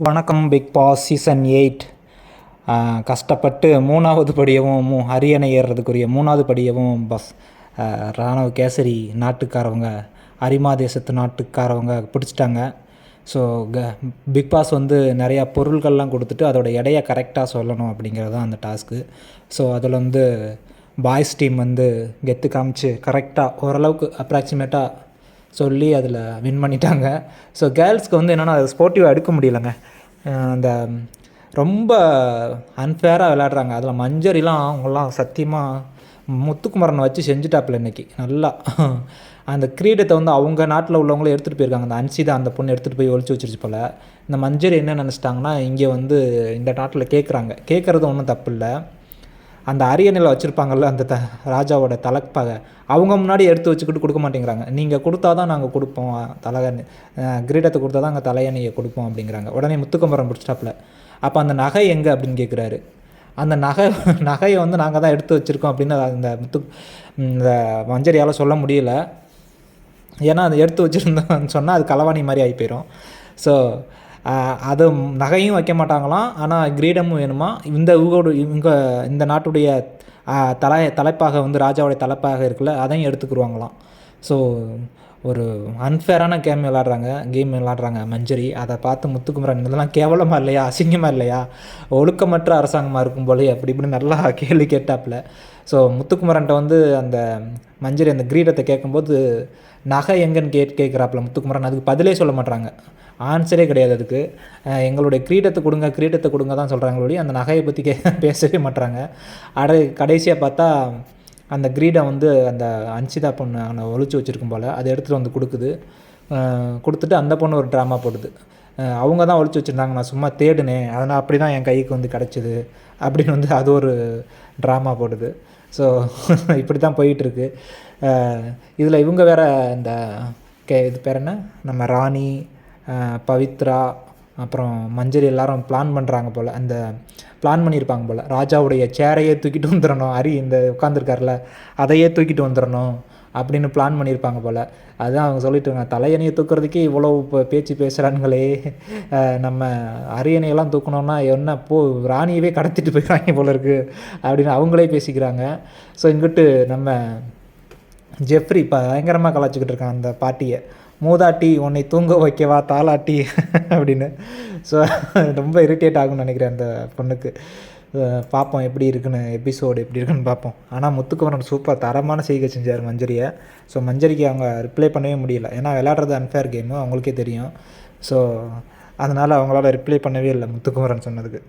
வணக்கம் big Boss season eight கஷ்டப்பட்டு மூணாவது படியவும் மூ அரியணை ஏறுறதுக்குரிய மூணாவது படியவும் பஸ் ராணுவ கேசரி நாட்டுக்காரவங்க அரிமா தேசத்து நாட்டுக்காரவங்க பிடிச்சிட்டாங்க. ஸோ க பிக் பாஸ் வந்து நிறையா பொருள்கள்லாம் கொடுத்துட்டு அதோட எடையை கரெக்டாக சொல்லணும் அப்படிங்கிறது தான் அந்த டாஸ்க்கு ஸோ அதில் வந்து பாய்ஸ் டீம் வந்து கெத்து காமிச்சு கரெக்டாக ஓரளவுக்கு அப்ராக்சிமேட்டாக சொல்லி அதில் வின் பண்ணிட்டாங்க. ஸோ கேர்ள்ஸ்க்கு வந்து என்னென்னா அது ஸ்போர்ட்டிவாக எடுக்க முடியலங்க. அந்த ரொம்ப அன்ஃபேராக விளையாடுறாங்க. அதில் மஞ்சரிலாம் அவங்களாம் சத்தியமாக முத்துக்குமரனை வச்சு செஞ்சுட்டாப்புல இன்றைக்கி நல்லா. அந்த கிரீடத்தை வந்து அவங்க நாட்டில் உள்ளவங்களும் எடுத்துகிட்டு போயிருக்காங்க. அந்த அன்சிதா அந்த பொண்ணு எடுத்துகிட்டு போய் ஒழிச்சு வச்சிருச்சு போல். இந்த மஞ்சரி என்ன நினச்சிட்டாங்கன்னா இங்கே வந்து இந்த நாட்டில் கேட்குறாங்க கேட்குறது ஒன்றும் தப்பு இல்லை. அந்த அரியணையில் வச்சுருப்பாங்கல்ல அந்த த ராஜாவோட தலைப்பகை அவங்க முன்னாடி எடுத்து வச்சுக்கிட்டு கொடுக்க மாட்டேங்கிறாங்க. நீங்கள் கொடுத்தா தான் நாங்கள் கொடுப்போம் தலைகணி கிரீடத்தை கொடுத்தா தான் அங்கே தலையணையை கொடுப்போம் அப்படிங்கிறாங்க. உடனே முத்துக்குமரம் பிடிச்சிட்டாப்புல. அப்போ அந்த நகை எங்கே அப்படின்னு கேட்குறாரு அந்த நகை நகையை வந்து நாங்கள் தான் எடுத்து வச்சுருக்கோம் அப்படின்னு அந்த முத்து இந்த மஞ்சரியால் சொல்ல முடியல. ஏன்னா அதை எடுத்து வச்சுருந்தோம்னு சொன்னால் அது களவாணி மாதிரி ஆகி போயிடும் ஸோ அது நகையும் வைக்க மாட்டாங்களாம். ஆனால் கிரீடமும் வேணுமா? இந்த இவங்களோட இவங்க இந்த நாட்டுடைய தலை தலைப்பாக வந்து ராஜாவுடைய தலைப்பாக இருக்குல்ல அதையும் எடுத்துக்கிடுவாங்களாம் ஸோ ஒரு அன்ஃபேரான கேம் விளாட்றாங்க கேம் விளாட்றாங்க மஞ்சரி அதை பார்த்து முத்துக்குமரன் இதெல்லாம் கேவலமாக இல்லையா? அசிங்கமாக இல்லையா? ஒழுக்கமற்ற அரசாங்கமாக இருக்கும் போலே அப்படி இப்படி நல்லா கேள்வி கேட்டாப்புல. ஸோ முத்துக்குமரன்ட்ட வந்து அந்த மஞ்சரி அந்த கிரீடத்தை கேட்கும்போது நகை எங்கன்னு கேட் கேட்குறாப்புல முத்துக்குமரன். அதுக்கு பதிலே சொல்ல மாட்றாங்க. ஆன்சரே கிடையாது அதுக்கு. எங்களுடைய கிரீடத்தை கொடுங்க கிரீடத்தை கொடுங்க தான் சொல்கிறாங்களோடி அந்த நகையை பற்றி கே பேசவே மாட்றாங்க. அட கடைசியாக பார்த்தா அந்த க்ரீடை வந்து அந்த அன்சிதா பொண்ணு அவனை ஒழிச்சு வச்சுருக்கும் போல் அதை எடுத்துகிட்டு வந்து கொடுக்குது. கொடுத்துட்டு அந்த பொண்ணு ஒரு ட்ராமா போடுது. அவங்க தான் ஒழிச்சு வச்சுருந்தாங்க நான் சும்மா தேடினேன். அதனால் அப்படி தான் என் கைக்கு வந்து கிடச்சிது அப்படின்னு வந்து அது ஒரு ட்ராமா போடுது. ஸோ இப்படி தான் போயிட்டுருக்கு இதில் இவங்க வேற இந்த கே இது பேர் என்ன? நம்ம ராணி பவித்ரா அப்புறம் மஞ்சரி எல்லாரும் பிளான் பண்ணுறாங்க போல். அந்த பிளான் பண்ணியிருப்பாங்க போல். ராஜாவுடைய சேரையே தூக்கிட்டு வந்துடணும் ஹரி இந்த உட்காந்துருக்காருல அதையே தூக்கிட்டு வந்துடணும் அப்படின்னு பிளான் பண்ணியிருப்பாங்க போல். அதுதான் அவங்க சொல்லிட்டு இருக்காங்க. தலையணையை தூக்குறதுக்கே இவ்வளோ இப்போ பேச்சு பேசுகிறானுங்களே நம்ம அரியணையெல்லாம் தூக்கணும்னா என்ன? போ ராணியவே கடத்திட்டு போயிடுறாங்க போல இருக்குது அப்படின்னு அவங்களே பேசிக்கிறாங்க. ஸோ இங்கிட்டு நம்ம ஜெஃப்ரி இப்போ பயங்கரமாக கலாச்சிக்கிட்டு இருக்கான் அந்த பாட்டியை. மூதாட்டி உன்னை தூங்க வைக்கவா தாலாட்டி? அப்படின்னு. ஸோ ரொம்ப இரிட்டேட் ஆகும்னு நினைக்கிறேன் அந்த பொண்ணுக்கு. பார்ப்போம் எப்படி இருக்குன்னு எபிசோடு எப்படி இருக்குன்னு பார்ப்போம் ஆனால் முத்துக்குமரன் சூப்பர் தரமான செய்கை செஞ்சார் மஞ்சரியை. ஸோ மஞ்சரிக்கு அவங்க ரிப்ளை பண்ணவே முடியல. ஏன்னா விளையாடுறது அன்ஃபேர் கேமு அவங்களுக்கே தெரியும். ஸோ அதனால் அவங்களால ரிப்ளை பண்ணவே இல்லை முத்துக்குமரன் சொன்னதுக்கு.